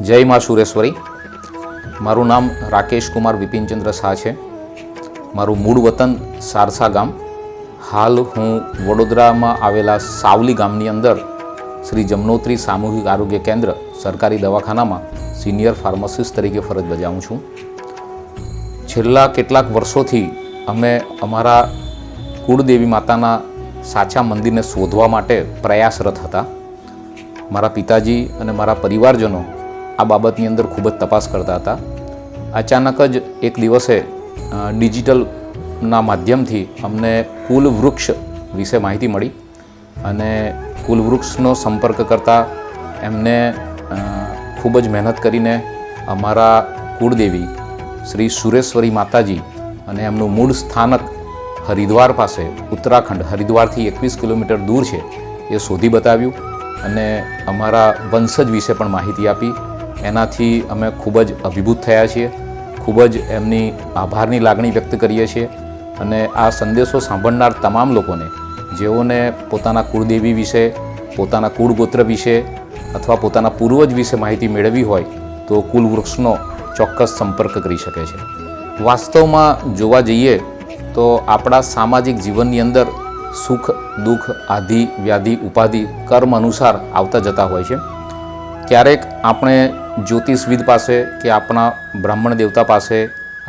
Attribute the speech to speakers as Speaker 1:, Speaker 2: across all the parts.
Speaker 1: જય મા સુરેશ્વરી. મારું નામ રાકેશ કુમાર વિપિનચંદ્ર શાહ છે. મારું મૂળ વતન સારસા ગામ. હાલ હું વડોદરામાં આવેલા સાવલી ગામની અંદર શ્રી જમનોત્રી સામૂહિક આરોગ્ય કેન્દ્ર સરકારી દવાખાનામાં સિનિયર ફાર્માસિસ્ટ તરીકે ફરજ બજાવું છું. છેલ્લા કેટલાક વર્ષોથી અમે અમારા કુળદેવી માતાના સાચા મંદિરને શોધવા માટે પ્રયાસરત હતા. મારા પિતાજી અને મારા પરિવારજનો આ બાબતની અંદર ખૂબ જ તપાસ કરતા હતા. અચાનક જ એક દિવસે ડિજિટલના માધ્યમથી અમને કુલ વૃક્ષ વિશે માહિતી મળી અને કુલ વૃક્ષનો સંપર્ક કરતાં એમને ખૂબ જ મહેનત કરીને અમારા કુળદેવી શ્રી સુરેશ્વરી માતાજી અને એમનું મૂળ સ્થાનક હરિદ્વાર પાસે, ઉત્તરાખંડ હરિદ્વારથી એકવીસ કિલોમીટર દૂર છે, એ શોધી બતાવ્યું અને અમારા વંશજ વિશે પણ માહિતી આપી એનાથી અમે ખૂબ જ અભિભૂત થયા છીએ, ખૂબ જ એમની આભારની લાગણી વ્યક્ત કરીએ છીએ અને આ સંદેશો સાંભળનાર તમામ લોકોને, જેઓને પોતાના કુળદેવી વિશે, પોતાના કુળગોત્ર વિશે અથવા પોતાના પૂર્વજ વિશે માહિતી મેળવવી હોય તો કુલ વૃક્ષનો ચોક્કસ સંપર્ક કરી શકે છે. વાસ્તવમાં જોવા જઈએ તો આપણા સામાજિક જીવનની અંદર સુખ, દુઃખ, આધિ, વ્યાધિ, ઉપાધિ, કર્મ અનુસાર આવતા જતા હોય છે. ક્યારેક આપણે જ્યોતિષવિદ પાસે કે આપણા બ્રાહ્મણ દેવતા પાસે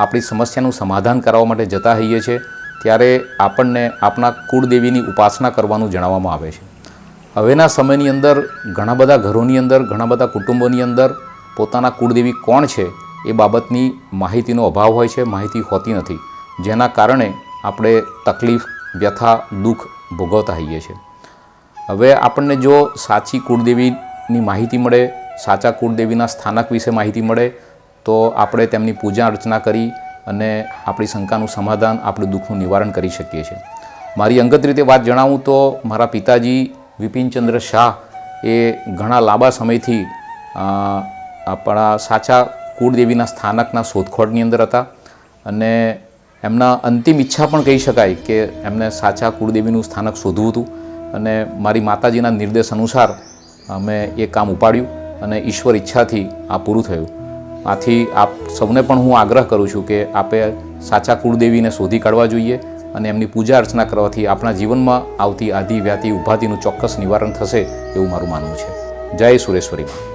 Speaker 1: આપણી સમસ્યાનું સમાધાન કરાવવા માટે જતા હોઈએ છીએ, ત્યારે આપણને આપણા કુળદેવીની ઉપાસના કરવાનું જણાવવામાં આવે છે. હવેના સમયની અંદર ઘણા બધા ઘરોની અંદર, ઘણા બધા કુટુંબોની અંદર પોતાના કુળદેવી કોણ છે એ બાબતની માહિતીનો અભાવ હોય છે, માહિતી હોતી નથી, જેના કારણે આપણે તકલીફ, વ્યથા, દુઃખ ભોગવતા હોઈએ છીએ. હવે આપણને જો સાચી કુળદેવીની માહિતી મળે સાચા કુળદેવીના સ્થાનક વિશે માહિતી મળે તો આપણે તેમની પૂજા અર્ચના કરી અને આપણી શંકાનું સમાધાન, આપણું દુઃખનું નિવારણ કરી શકીએ છીએ. મારી અંગત રીતે વાત જણાવું તો મારા પિતાજી વિપિનચંદ્ર શાહ એ ઘણા લાંબા સમયથી આપણા સાચા કુળદેવીના સ્થાનકના શોધખોળની અંદર હતા અને એમના અંતિમ ઈચ્છા પણ કહી શકાય કે એમને સાચા કુળદેવીનું સ્થાનક શોધવું હતું અને મારી માતાજીના નિર્દેશ અનુસાર અમે એ કામ ઉપાડ્યું. અને ઈશ્વર ઈચ્છાથી આ પૂરું થયું. આથી આપ સૌને પણ હું આગ્રહ કરું છું કે આપે સાચા કુળદેવીને શોધી કાઢવા જોઈએ અને એમની પૂજા અર્ચના કરવાથી આપણા જીવનમાં આવતી આધિ વ્યાધિ ઉભાતીનું ચોક્કસ નિવારણ થશે એવું મારું માનવું છે. જય સુરેશ્વરીમાં